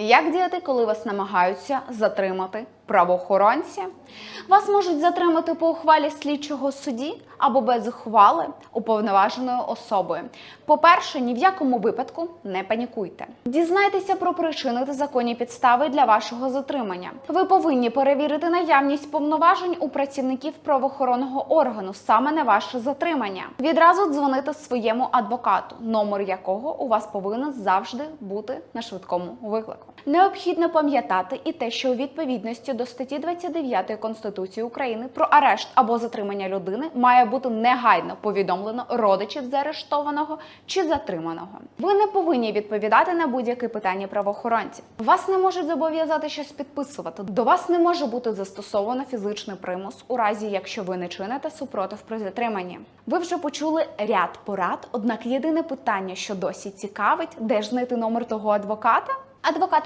Як діяти, коли вас намагаються затримати правоохоронці? Вас можуть затримати по ухвалі слідчого судді або без ухвали уповноваженою особою. По-перше, ні в якому випадку не панікуйте. Дізнайтеся про причини та законні підстави для вашого затримання. Ви повинні перевірити наявність повноважень у працівників правоохоронного органу саме на ваше затримання. Відразу дзвоните своєму адвокату, номер якого у вас повинен завжди бути на швидкому виклику. Необхідно пам'ятати і те, що у відповідності до статті 29 Конституції України про арешт або затримання людини має бути негайно повідомлено родичів заарештованого чи затриманого. Ви не повинні відповідати на будь-які питання правоохоронців. Вас не можуть зобов'язати щось підписувати. До вас не може бути застосовано фізичний примус у разі, якщо ви не чините супротив при затриманні. Ви вже почули ряд порад, однак єдине питання, що досі цікавить, де ж знайти номер того адвоката? Адвокати